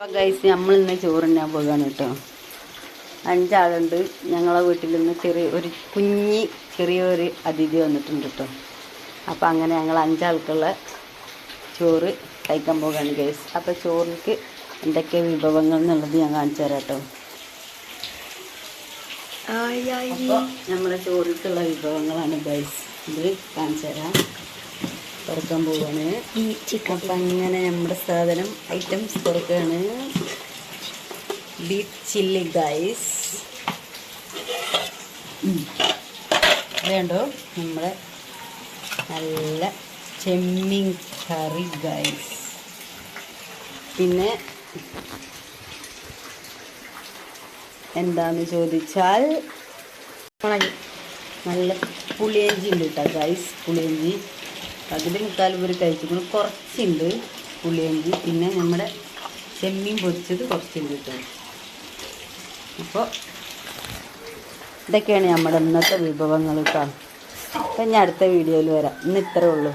അപ്പം ഗൈസ് നമ്മൾ ഇന്ന് ചോറിനാൻ പോകുകയാണ് കേട്ടോ. അഞ്ചാളുണ്ട്. ഞങ്ങളെ വീട്ടിൽ നിന്ന് ചെറിയ ഒരു കുഞ്ഞി ചെറിയൊരു അതിഥി വന്നിട്ടുണ്ട് കേട്ടോ. അപ്പം അങ്ങനെ ഞങ്ങൾ അഞ്ചാൾക്കുള്ള ചോറ് കഴിക്കാൻ പോകുകയാണ് ഗൈസ് അപ്പം ചോറിലേക്ക് എന്തൊക്കെ വിഭവങ്ങൾ എന്നുള്ളത് ഞാൻ കാണിച്ചു തരാം കേട്ടോ. അപ്പോൾ നമ്മുടെ ചോറിലേക്കുള്ള വിഭവങ്ങളാണ് ഗൈസ് ഇത് കാണിച്ചു തരാം. തുറക്കാൻ പോവാണ്. അപ്പം അങ്ങനെ നമ്മുടെ സാധനം ഐറ്റംസ് തുറക്കുകയാണ് ബീഫ് ചില്ലി ഗൈസ് വേണ്ടോ നമ്മളെ നല്ല ചെമ്മീൻ കറി ഗൈസ് പിന്നെ എന്താന്ന് ചോദിച്ചാൽ നല്ല പുളിയഞ്ചി ഉണ്ട് കേട്ടോ ഗൈസ് പുളിയഞ്ചി. മുക്കാൽ ഇവർ കഴിച്ചിട്ടുണ്ട് കുറച്ചുണ്ട് പുളിയഞ്ചി പിന്നെ നമ്മുടെ ചെമ്മീൻ പൊരിച്ചത് കുറച്ചുണ്ട് കേട്ടോ. അപ്പോൾ ഇതൊക്കെയാണ് നമ്മുടെ ഇന്നത്തെ വിഭവങ്ങൾ കേട്ടോ. അപ്പം ഞാൻ അടുത്ത വീഡിയോയിൽ വരാം. ഇന്ന് ഇത്രേ ഉള്ളൂ.